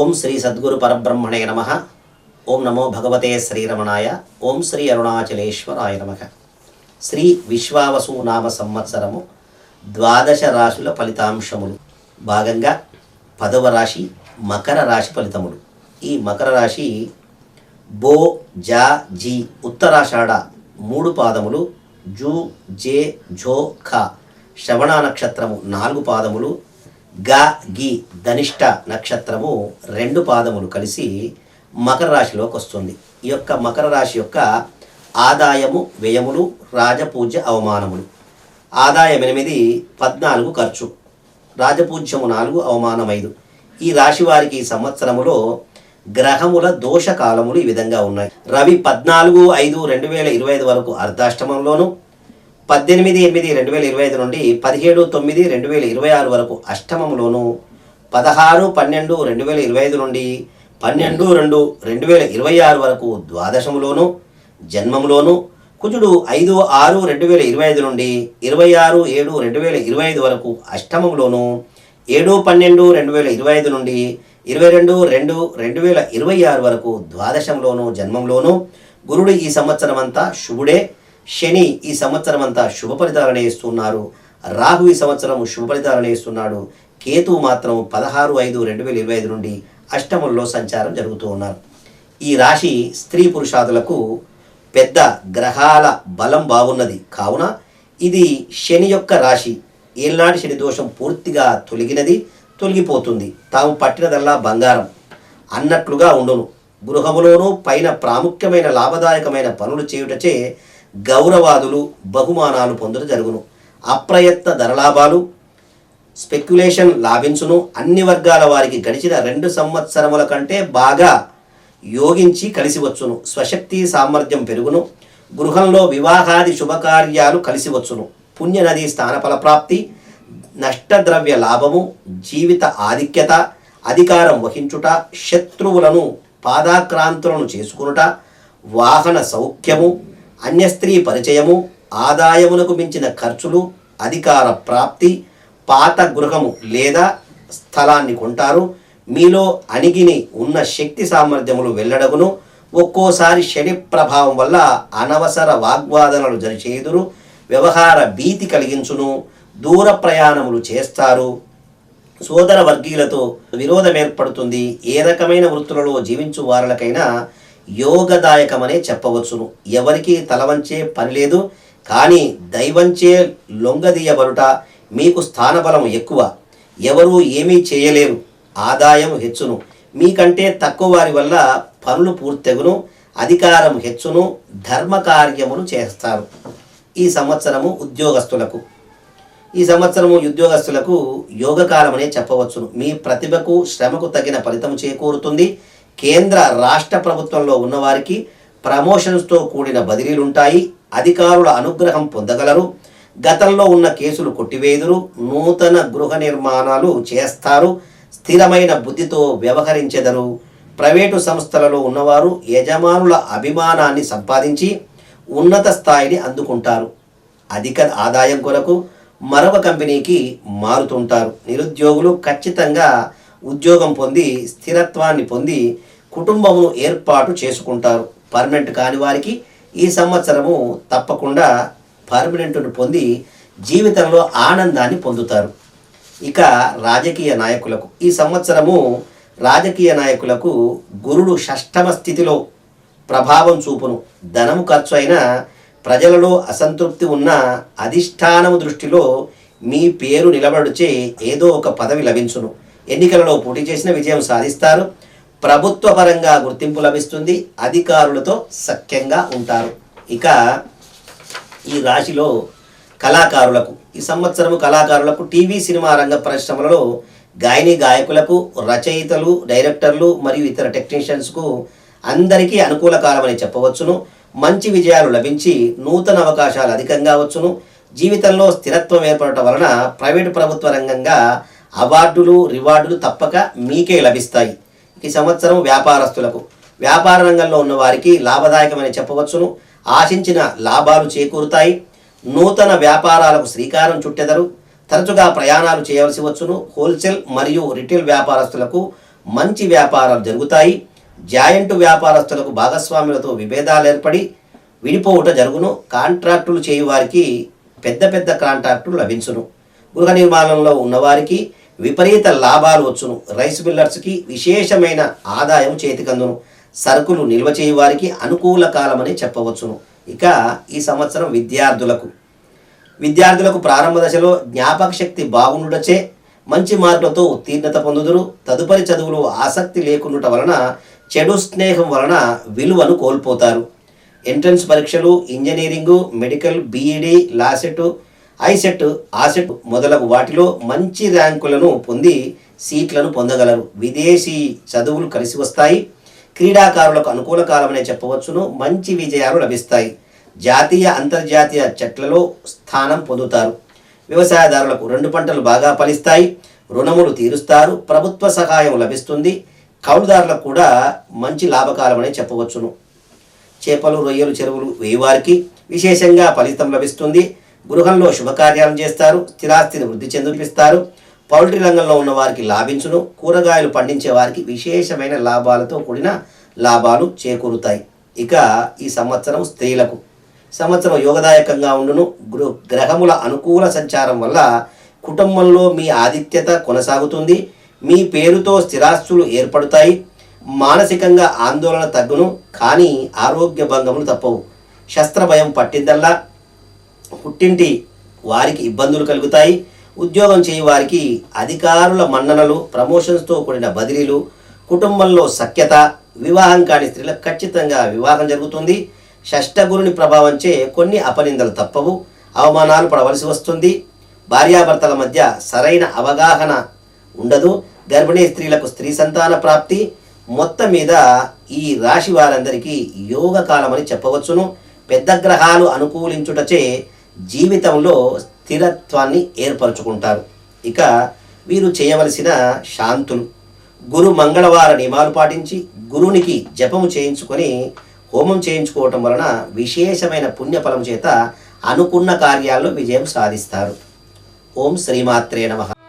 ఓం శ్రీ సద్గురు పరబ్రహ్మణే నమ. ఓం నమో భగవతే శ్రీరమణాయ. ఓం శ్రీ అరుణాచలేశ్వరాయ నమ. శ్రీ విశ్వావసు నామ సంవత్సరము ద్వాదశ రాశుల ఫలితాంశములు. భాగంగా పదవ రాశి మకర రాశి ఫలితములు. ఈ మకర రాశి బో జా జీ ఉత్తరాషాఢ మూడు పాదములు జూ జే ఝో ఖ. శ్రవణ నక్షత్రము నాలుగు పాదములు గా గి ధనిష్ట నక్షత్రము రెండు పాదములు కలిసి మకర రాశిలోకి వస్తుంది. ఈ యొక్క మకర రాశి యొక్క ఆదాయము వ్యయములు రాజపూజ్య అవమానములు. ఆదాయం ఎనిమిది పద్నాలుగు ఖర్చు. రాజపూజ్యము నాలుగు అవమానం ఐదు. ఈ రాశి వారికి ఈ సంవత్సరములో గ్రహముల దోష కాలములు ఈ విధంగా ఉన్నాయి. రవి పద్నాలుగు ఐదు రెండు వేల ఇరవై ఐదు వరకు అర్ధాష్టమంలోను పద్దెనిమిది ఎనిమిది రెండు వేల ఇరవై ఐదు నుండి పదిహేడు తొమ్మిది రెండు వేల ఇరవై ఆరు వరకు అష్టమంలోను పదహారు పన్నెండు రెండు వేల ఇరవై ఐదు నుండి పన్నెండు రెండు రెండు వేల ఇరవై ఆరు వరకు ద్వాదశములోను జన్మములోను కుజుడు ఐదు ఆరు రెండు వేల ఇరవై ఐదు నుండి ఇరవై ఆరు ఏడు రెండు వేల ఇరవై ఐదు వరకు అష్టమంలోను ఏడు పన్నెండు రెండు వేల ఇరవై ఐదు నుండి ఇరవై రెండు రెండు రెండు వేల ఇరవై ఆరు వరకు ద్వాదశంలోను జన్మంలోను గురుడు ఈ సంవత్సరం అంతా శుభుడే. శని ఈ సంవత్సరం అంతా శుభ ఫలితాలనే ఇస్తున్నారు. రాహు ఈ సంవత్సరం శుభ ఫలితాలనే ఇస్తున్నాడు. కేతు మాత్రం పదహారు ఐదు రెండు వేల ఇరవై ఐదు నుండి అష్టమంలో సంచారం జరుగుతూ ఉన్నారు. ఈ రాశి స్త్రీ పురుషాదులకు పెద్ద గ్రహాల బలం బాగున్నది కావున ఇది శని యొక్క రాశి. ఏనాటి శని దోషం పూర్తిగా తొలగినది తొలగిపోతుంది. తాము పట్టినదల్లా బంగారం. అన్నట్లుగా ఉండును. గృహములోనూ పైన ప్రాముఖ్యమైన లాభదాయకమైన పనులు చేయుటచే గౌరవాదులు బహుమానాలు పొందుట జరుగును. అప్రయత్న ధరలాభాలు స్పెక్యులేషన్ లాభించును. అన్ని వర్గాల వారికి గడిచిన రెండు సంవత్సరముల కంటే బాగా యోగించి కలిసి వచ్చును. స్వశక్తి సామర్థ్యం పెరుగును. గృహంలో వివాహాది శుభకార్యాలు కలిసి వచ్చును. పుణ్యనది స్థానఫల ప్రాప్తి నష్టద్రవ్య లాభము జీవిత ఆధిక్యత అధికారం వహించుట శత్రువులను పాదాక్రాంతులను చేసుకునుట వాహన సౌఖ్యము అన్యస్త్రీ పరిచయము ఆదాయమునకు మించిన ఖర్చులు అధికార ప్రాప్తి పాత గృహము లేదా స్థలాన్ని కొంటారు. మీలో అణిగిని ఉన్న శక్తి సామర్థ్యములు వెల్లడగును. ఒక్కోసారి శని ప్రభావం వల్ల అనవసర వాగ్వాదనలు జరిచేదురు. వ్యవహార భీతి కలిగించును. దూర ప్రయాణములు చేస్తారు. సోదర వర్గీయులతో విరోధం ఏర్పడుతుంది. ఏ రకమైన వృత్తులలో జీవించు వారులకైనా యోగదాయకమనే చెప్పవచ్చును. ఎవరికి తలవంచే పని లేదు కానీ దైవంచే లొంగదీయబడుట మీకు స్థానబలం ఎక్కువ. ఎవరు ఏమీ చేయలేరు ఆదాయం హెచ్చును. మీకంటే తక్కువ వారి వల్ల పనులు పూర్తెగును అధికారం హెచ్చును ధర్మకార్యమును చేస్తారు. ఈ సంవత్సరము ఉద్యోగస్తులకు. ఈ సంవత్సరము ఉద్యోగస్తులకు యోగకాలమనే చెప్పవచ్చును. మీ ప్రతిభకు శ్రమకు తగిన ఫలితం చేకూరుతుంది. కేంద్ర రాష్ట్ర ప్రభుత్వంలో ఉన్నవారికి ప్రమోషన్స్తో కూడిన బదిలీలుంటాయి. అధికారుల అనుగ్రహం పొందగలరు. గతంలో ఉన్న కేసులు కొట్టివేదురు. నూతన గృహ నిర్మాణాలు చేస్తారు. స్థిరమైన బుద్ధితో వ్యవహరించెదరు. ప్రైవేటు సంస్థలలో ఉన్నవారు యజమానుల అభిమానాన్ని సంపాదించి ఉన్నత స్థాయిని అందుకుంటారు. అధిక ఆదాయం కొరకు మరొక కంపెనీకి మారుతుంటారు. నిరుద్యోగులు ఖచ్చితంగా ఉద్యోగం పొంది స్థిరత్వాన్ని పొంది కుటుంబమును ఏర్పాటు చేసుకుంటారు. పర్మనెంట్ కాని వారికి ఈ సంవత్సరము తప్పకుండా పర్మనెంట్ను పొంది జీవితంలో ఆనందాన్ని పొందుతారు. ఇక రాజకీయ నాయకులకు ఈ సంవత్సరము రాజకీయ నాయకులకు గురుడు షష్టమ స్థితిలో ప్రభావం చూపును. ధనము ఖర్చు అయినా ప్రజలలో అసంతృప్తి ఉన్న అధిష్టానము దృష్టిలో మీ పేరు నిలబడుచే ఏదో ఒక పదవి లభించును. ఎన్నికలలో పోటీ చేసిన విజయం సాధిస్తారు. ప్రభుత్వ పరంగా గుర్తింపు లభిస్తుంది. అధికారులతో సఖ్యంగా ఉంటారు. ఇక ఈ రాశిలో కళాకారులకు ఈ సంవత్సరము కళాకారులకు టీవీ సినిమా రంగ పరిశ్రమలలో గాయని గాయకులకు రచయితలు డైరెక్టర్లు మరియు ఇతర టెక్నీషియన్స్కు అందరికీ అనుకూల కాలమని చెప్పవచ్చును. మంచి విజయాలు లభించి నూతన అవకాశాలు అధికంగా వచ్చును. జీవితంలో స్థిరత్వం ఏర్పడటం వలన ప్రైవేటు ప్రభుత్వ రంగంగా అవార్డులు రివార్డులు తప్పక మీకే లభిస్తాయి. ఈ సంవత్సరం వ్యాపారస్తులకు. వ్యాపార రంగంలో ఉన్న వారికి లాభదాయకమని చెప్పవచ్చును. ఆశించిన లాభాలు చేకూరుతాయి. నూతన వ్యాపారాలకు శ్రీకారం చుట్టెదరు. తరచుగా ప్రయాణాలు చేయవలసి వచ్చును. హోల్సేల్ మరియు రిటైల్ వ్యాపారస్తులకు మంచి వ్యాపారాలు జరుగుతాయి. జాయింట్ వ్యాపారస్తులకు భాగస్వాములతో విభేదాలు ఏర్పడి విడిపోవుట జరుగును. కాంట్రాక్టులు చేయు వారికి పెద్ద పెద్ద కాంట్రాక్టులు లభించును. గృహ నిర్మాణంలో ఉన్నవారికి విపరీత లాభాలు వచ్చును. రైస్ మిల్లర్స్కి విశేషమైన ఆదాయం చేతికందును. సరుకులు నిల్వ చేయు వారికి అనుకూల కాలమని చెప్పవచ్చును. ఇక ఈ సంవత్సరం విద్యార్థులకు. విద్యార్థులకు ప్రారంభ దశలో జ్ఞాపక శక్తి బాగుండుటచే మంచి మార్కులతో ఉత్తీర్ణత పొందుదురు. తదుపరి చదువులు ఆసక్తి లేకుండుట వలన చెడు స్నేహం వలన విలువను కోల్పోతారు. ఎంట్రన్స్ పరీక్షలు engineering medical BEd LAWCET ICET asset మొదలగు వాటిలో మంచి ర్యాంకులను పొంది సీట్లను పొందగలరు. విదేశీ చదువులు కలిసి వస్తాయి. క్రీడాకారులకు అనుకూల కాలమనే చెప్పవచ్చును. మంచి విజయాలు లభిస్తాయి. జాతీయ అంతర్జాతీయ చెట్లలో స్థానం పొందుతారు. వ్యవసాయదారులకు రెండు పంటలు బాగా ఫలిస్తాయి. రుణములు తీరుస్తారు. ప్రభుత్వ సహాయం లభిస్తుంది. కౌలుదారులకు కూడా మంచి లాభకాలమనే చెప్పవచ్చును. చేపలు రొయ్యలు చెరువులు వేయవారికి విశేషంగా ఫలితం లభిస్తుంది. గృహంలో శుభకార్యాలు చేస్తారు స్థిరాస్తిని వృద్ధి చెందిపిస్తారు. పౌల్ట్రీ రంగంలో ఉన్న వారికి లాభించును కూరగాయలు పండించే వారికి విశేషమైన లాభాలతో కూడిన లాభాలు చేకూరుతాయి. ఇక ఈ సంవత్సరం స్త్రీలకు. సంవత్సరం యోగదాయకంగా ఉండును. గృ గ్రహముల అనుకూల సంచారం వల్ల కుటుంబంలో మీ ఆధిక్యత కొనసాగుతుంది. మీ పేరుతో స్థిరాస్తులు ఏర్పడతాయి. మానసికంగా ఆందోళన తగ్గును కానీ ఆరోగ్య భంగములు తప్పవు. శస్త్రభయం పట్టిందల్లా పుట్టింటి వారికి ఇబ్బందులు కలుగుతాయి. ఉద్యోగం చేయ వారికి అధికారుల మన్ననలు ప్రమోషన్స్తో కూడిన బదిలీలు కుటుంబంలో సఖ్యత వివాహం కాని స్త్రీలకు ఖచ్చితంగా వివాహం జరుగుతుంది. షష్టగురుని ప్రభావంచే కొన్ని అపనిందలు తప్పవు. అవమానాలు పడవలసి వస్తుంది. భార్యాభర్తల మధ్య సరైన అవగాహన ఉండదు. గర్భిణీ స్త్రీలకు స్త్రీ సంతాన ప్రాప్తి. మొత్తం మీద ఈ రాశి వారందరికీ యోగ కాలమని చెప్పవచ్చును. పెద్ద గ్రహాలు అనుకూలించుటచే జీవితంలో స్థిరత్వాన్ని ఏర్పరచుకుంటారు. ఇక వీరు చేయవలసిన శాంతులు. గురు మంగళవార నియమాలు పాటించి గురునికి జపము చేయించుకొని హోమం చేయించుకోవటం వలన విశేషమైన పుణ్యఫలం చేత అనుకున్న కార్యాల్లో విజయం సాధిస్తారు. ఓం శ్రీమాత్రే నమః.